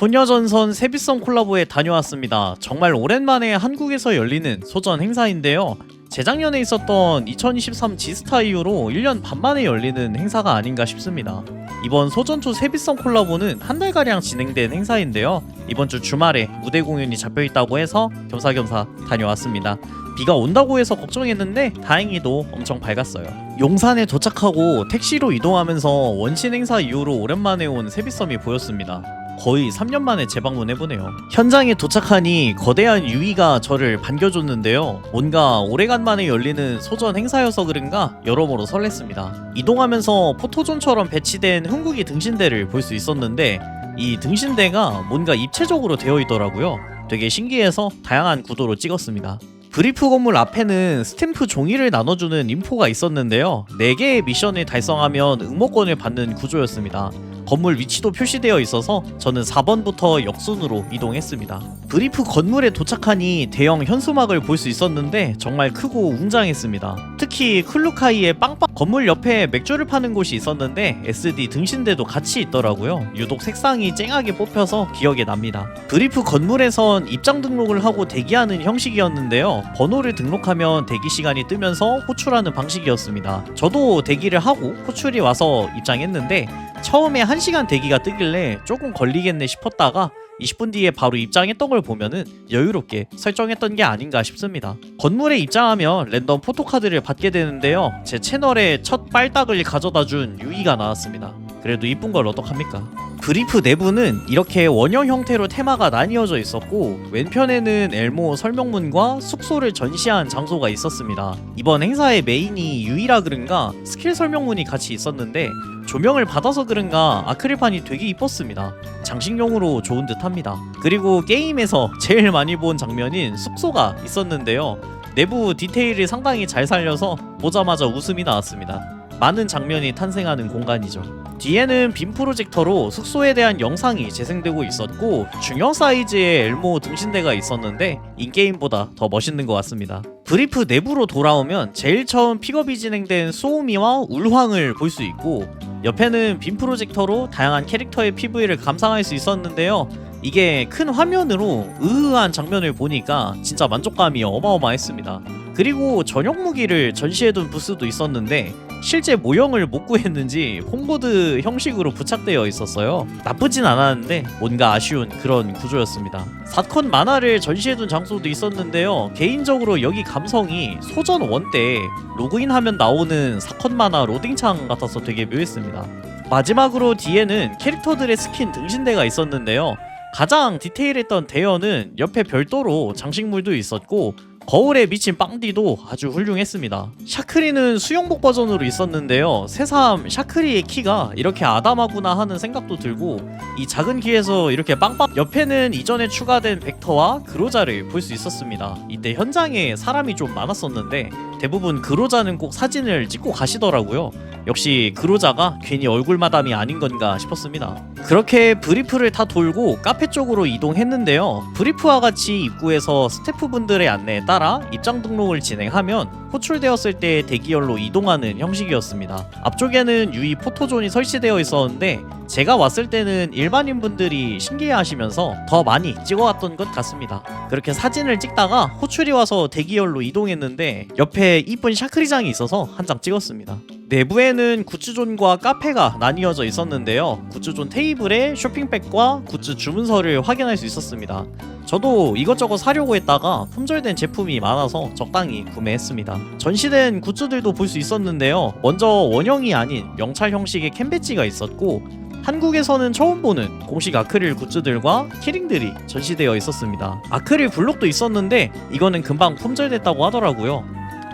소녀전선 세비성 콜라보에 다녀왔습니다. 정말 오랜만에 한국에서 열리는 소전 행사인데요. 재작년에 있었던 2023 지스타 이후로 1년 반 만에 열리는 행사가 아닌가 싶습니다. 이번 소전초 세비성 콜라보는 한 달가량 진행된 행사인데요. 이번 주 주말에 무대 공연이 잡혀있다고 해서 겸사겸사 다녀왔습니다. 비가 온다고 해서 걱정했는데 다행히도 엄청 밝았어요. 용산에 도착하고 택시로 이동하면서 원신 행사 이후로 오랜만에 온 세비섬이 보였습니다. 거의 3년 만에 재방문해보네요. 현장에 도착하니 거대한 유이가 저를 반겨줬는데요. 뭔가 오래간만에 열리는 소전 행사여서 그런가 여러모로 설렜습니다. 이동하면서 포토존처럼 배치된 흥국이 등신대를 볼 수 있었는데 이 등신대가 뭔가 입체적으로 되어 있더라고요. 되게 신기해서 다양한 구도로 찍었습니다. 브리프 건물 앞에는 스탬프 종이를 나눠주는 인포가 있었는데요. 4개의 미션을 달성하면 응모권을 받는 구조였습니다. 건물 위치도 표시되어 있어서 저는 4번부터 역순으로 이동했습니다. 브리프 건물에 도착하니 대형 현수막을 볼 수 있었는데 정말 크고 웅장했습니다. 특히 클루카이의 빵빵 건물 옆에 맥주를 파는 곳이 있었는데 SD 등신대도 같이 있더라고요. 유독 색상이 쨍하게 뽑혀서 기억에 납니다. 브리프 건물에선 입장 등록을 하고 대기하는 형식이었는데요. 번호를 등록하면 대기 시간이 뜨면서 호출하는 방식이었습니다. 저도 대기를 하고 호출이 와서 입장했는데 처음에 1시간 대기가 뜨길래 조금 걸리겠네 싶었다가 20분 뒤에 바로 입장했던 걸 보면은 여유롭게 설정했던 게 아닌가 싶습니다. 건물에 입장하면 랜덤 포토카드를 받게 되는데요. 제 채널에 첫 빨딱을 가져다 준 유이가 나왔습니다. 그래도 이쁜 걸 어떡합니까? 브리프 내부는 이렇게 원형 형태로 테마가 나뉘어져 있었고 왼편에는 엘모 설명문과 숙소를 전시한 장소가 있었습니다. 이번 행사의 메인이 유이라 그런가 스킬 설명문이 같이 있었는데 조명을 받아서 그런가 아크릴판이 되게 이뻤습니다. 장식용으로 좋은 듯합니다. 그리고 게임에서 제일 많이 본 장면인 숙소가 있었는데요. 내부 디테일을 상당히 잘 살려서 보자마자 웃음이 나왔습니다. 많은 장면이 탄생하는 공간이죠. 뒤에는 빔 프로젝터로 숙소에 대한 영상이 재생되고 있었고 중형 사이즈의 엘모 등신대가 있었는데 인게임보다 더 멋있는 것 같습니다. 브리프 내부로 돌아오면 제일 처음 픽업이 진행된 소우미와 울황을 볼 수 있고 옆에는 빔 프로젝터로 다양한 캐릭터의 PV를 감상할 수 있었는데요. 이게 큰 화면으로 으흐한 장면을 보니까 진짜 만족감이 어마어마했습니다. 그리고 전용 무기를 전시해둔 부스도 있었는데 실제 모형을 못 구했는지 홈보드 형식으로 부착되어 있었어요. 나쁘진 않았는데 뭔가 아쉬운 그런 구조였습니다. 사건 만화를 전시해둔 장소도 있었는데요. 개인적으로 여기 감성이 소전 원때 로그인하면 나오는 사건 만화 로딩창 같아서 되게 묘했습니다. 마지막으로 뒤에는 캐릭터들의 스킨 등신대가 있었는데요. 가장 디테일했던 대여는 옆에 별도로 장식물도 있었고 거울에 미친 빵디도 아주 훌륭했습니다. 샤크리는 수영복 버전으로 있었는데요. 새삼 샤크리의 키가 이렇게 아담하구나 하는 생각도 들고 이 작은 키에서 이렇게 빵빵 옆에는 이전에 추가된 벡터와 그로자를 볼 수 있었습니다. 이때 현장에 사람이 좀 많았었는데 대부분 그로자는 꼭 사진을 찍고 가시더라고요. 역시 그로자가 괜히 얼굴 마담이 아닌 건가 싶었습니다. 그렇게 브리프를 다 돌고 카페 쪽으로 이동했는데요. 브리프와 같이 입구에서 스태프분들의 안내에 따라 입장 등록을 진행하면 호출되었을 때 대기열로 이동하는 형식이었습니다. 앞쪽에는 유이 포토존이 설치되어 있었는데 제가 왔을 때는 일반인 분들이 신기해하시면서 더 많이 찍어왔던 것 같습니다. 그렇게 사진을 찍다가 호출이 와서 대기열로 이동했는데 옆에 이쁜 샤크리장이 있어서 한 장 찍었습니다. 내부에는 굿즈존과 카페가 나뉘어져 있었는데요. 굿즈존 테이블에 쇼핑백과 굿즈 주문서를 확인할 수 있었습니다. 저도 이것저것 사려고 했다가 품절된 제품이 많아서 적당히 구매했습니다. 전시된 굿즈들도 볼 수 있었는데요. 먼저 원형이 아닌 명찰 형식의 캔배지가 있었고 한국에서는 처음 보는 공식 아크릴 굿즈들과 키링들이 전시되어 있었습니다. 아크릴 블록도 있었는데 이거는 금방 품절됐다고 하더라고요.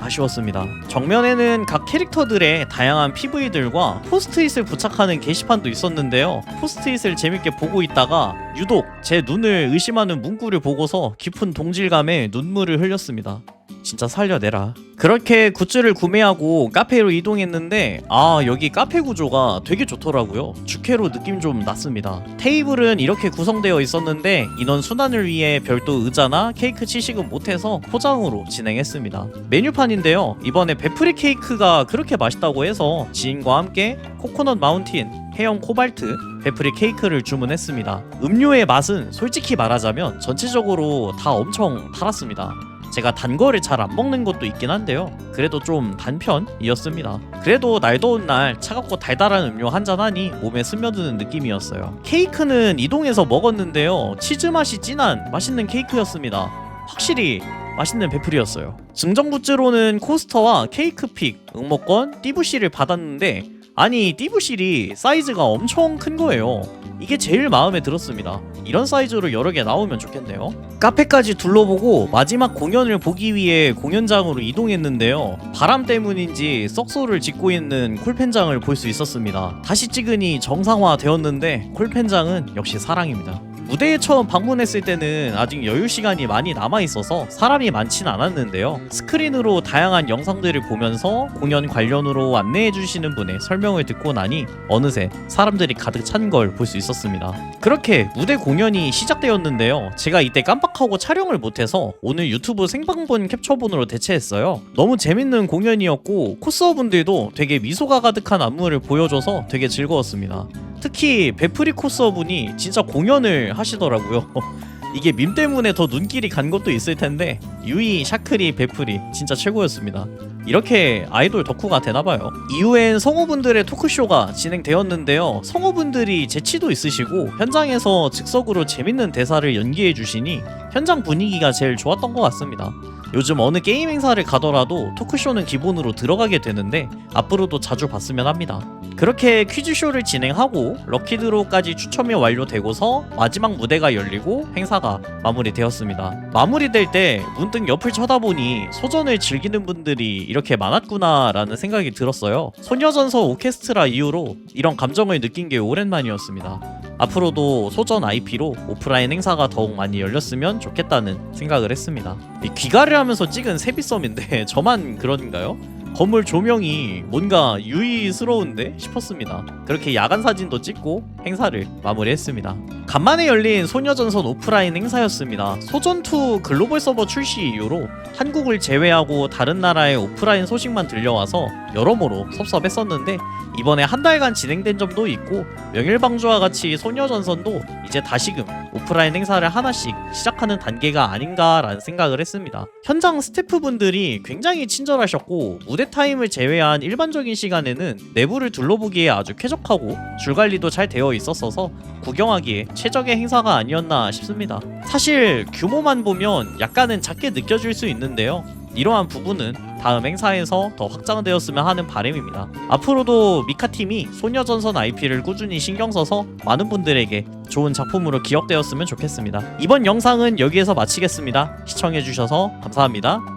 아쉬웠습니다. 정면에는 각 캐릭터들의 다양한 PV들과 포스트잇을 부착하는 게시판도 있었는데요. 포스트잇을 재밌게 보고 있다가 유독 제 눈을 의심하는 문구를 보고서 깊은 동질감에 눈물을 흘렸습니다. 진짜 살려내라. 그렇게 굿즈를 구매하고 카페로 이동했는데 아 여기 카페 구조가 되게 좋더라고요. 주캐로 느낌 좀 났습니다. 테이블은 이렇게 구성되어 있었는데 인원 순환을 위해 별도 의자나 케이크 치식은 못해서 포장으로 진행했습니다. 메뉴판인데요. 이번에 베프리 케이크가 그렇게 맛있다고 해서 지인과 함께 코코넛 마운틴, 해영 코발트, 베프리 케이크를 주문했습니다. 음료의 맛은 솔직히 말하자면 전체적으로 다 엄청 달았습니다. 제가 단 거를 잘 안 먹는 것도 있긴 한데요. 그래도 좀 단편이었습니다. 그래도 날 더운 날 차갑고 달달한 음료 한 잔 하니 몸에 스며드는 느낌이었어요. 케이크는 이동해서 먹었는데요. 치즈 맛이 진한 맛있는 케이크였습니다. 확실히 맛있는 베풀이었어요. 증정 굿즈로는 코스터와 케이크픽, 응모권, 띠부실을 받았는데 아니 띠부실이 사이즈가 엄청 큰 거예요. 이게 제일 마음에 들었습니다. 이런 사이즈로 여러 개 나오면 좋겠네요. 카페까지 둘러보고 마지막 공연을 보기 위해 공연장으로 이동했는데요. 바람 때문인지 썩소를 짓고 있는 콜펜장을 볼 수 있었습니다. 다시 찍으니 정상화 되었는데 콜펜장은 역시 사랑입니다. 무대에 처음 방문했을 때는 아직 여유 시간이 많이 남아 있어서 사람이 많진 않았는데요. 스크린으로 다양한 영상들을 보면서 공연 관련으로 안내해 주시는 분의 설명을 듣고 나니 어느새 사람들이 가득 찬 걸 볼 수 있었습니다. 그렇게 무대 공연이 시작되었는데요. 제가 이때 깜빡하고 촬영을 못해서 오늘 유튜브 생방본 캡처본으로 대체했어요. 너무 재밌는 공연이었고 코스어분들도 되게 미소가 가득한 안무를 보여줘서 되게 즐거웠습니다. 특히 베프리 코스어분이 진짜 공연을 하시더라고요. 이게 밈 때문에 더 눈길이 간 것도 있을 텐데 유이, 샤크리, 베프리 진짜 최고였습니다. 이렇게 아이돌 덕후가 되나봐요. 이후엔 성우분들의 토크쇼가 진행되었는데요. 성우분들이 재치도 있으시고 현장에서 즉석으로 재밌는 대사를 연기해 주시니 현장 분위기가 제일 좋았던 것 같습니다. 요즘 어느 게임 행사를 가더라도 토크쇼는 기본으로 들어가게 되는데 앞으로도 자주 봤으면 합니다. 그렇게 퀴즈쇼를 진행하고 럭키드로우까지 추첨이 완료되고서 마지막 무대가 열리고 행사가 마무리되었습니다. 마무리될 때 문득 옆을 쳐다보니 소전을 즐기는 분들이 이렇게 많았구나라는 생각이 들었어요. 소녀전서 오케스트라 이후로 이런 감정을 느낀 게 오랜만이었습니다. 앞으로도 소전 IP로 오프라인 행사가 더욱 많이 열렸으면 좋겠다는 생각을 했습니다. 이 귀가를 하면서 찍은 세비썸인데 저만 그런가요? 건물 조명이 뭔가 유의스러운데 싶었습니다. 그렇게 야간 사진도 찍고 행사를 마무리했습니다. 간만에 열린 소녀전선 오프라인 행사였습니다. 소전2 글로벌 서버 출시 이후로 한국을 제외하고 다른 나라의 오프라인 소식만 들려와서 여러모로 섭섭했었는데 이번에 한 달간 진행된 점도 있고 명일방주와 같이 소녀전선도 이제 다시금 오프라인 행사를 하나씩 시작하는 단계가 아닌가라는 생각을 했습니다. 현장 스태프분들이 굉장히 친절하셨고 무대 타임을 제외한 일반적인 시간에는 내부를 둘러보기에 아주 쾌적하고 줄 관리도 잘 되어 있었어서 구경하기에 최적의 행사가 아니었나 싶습니다. 사실 규모만 보면 약간은 작게 느껴질 수 있는데요. 이러한 부분은 다음 행사에서 더 확장되었으면 하는 바람입니다. 앞으로도 미카팀이 소녀전선 IP를 꾸준히 신경 써서 많은 분들에게 좋은 작품으로 기억되었으면 좋겠습니다. 이번 영상은 여기에서 마치겠습니다. 시청해주셔서 감사합니다.